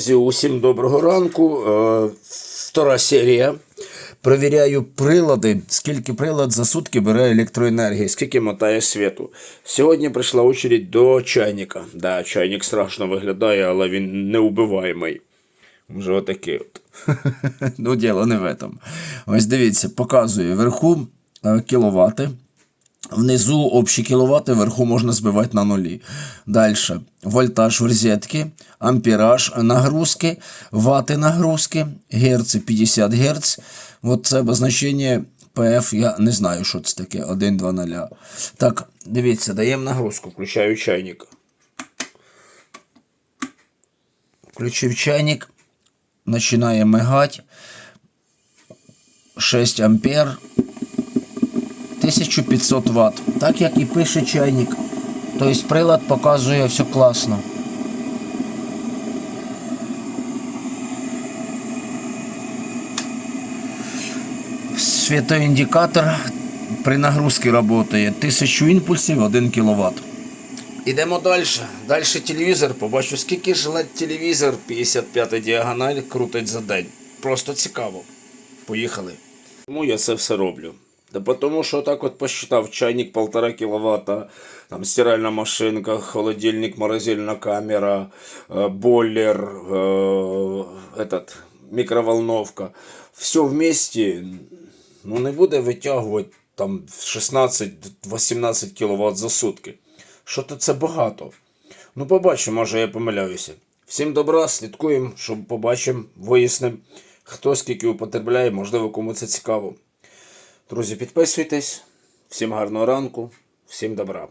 Друзі, усім доброго ранку. Е, Втора серія. Провіряю прилади, скільки прилад за сутки бере електроенергії, скільки мотає світу. Сьогодні прийшла очередь до чайника. Да, чайник страшно виглядає, але він неубиваємий. Вже отакий от. ну, діло не в этом. Ось дивіться, показую вверху е, кіловати. Внизу общі кіловати, вверху можна збивати на нулі. Далі вольтаж в розетки, ампераж нагрузки, вати нагрузки, герци 50 Гц. От це обозначення ПФ, я не знаю, що це таке. 1, 2, 0. Так, дивіться, даємо нагрузку, включаю чайник. Включив чайник, починає мигати. 6 ампер. 1500 Вт. Так як і пише чайник. Тобто прилад показує все класно. Світоіндикатор при нагрузці працює 1000 імпульсів 1 кВт. Ідемо далі. Далі телевізор. Побачу, скільки ж LED телевізор 55 діагональ крутить за день. Просто цікаво. Поїхали. Чому я це все роблю? Да потому що так от посчитав, чайник 1,5 кВт, там стиральна машинка, холодильник, морозильна камера, э, бойлер, э, этот, микроволновка. Все вместе ну, не буде витягувати там 16-18 кВт за сутки. Що то це багато. Ну, побачимо, може я помиляюся. Всім добра, слідкуємо, щоб побачимо, вияснимо, хто скільки употребляє, можливо, кому це цікаво. Друзі, підписуйтесь. Всім гарного ранку, всім добра.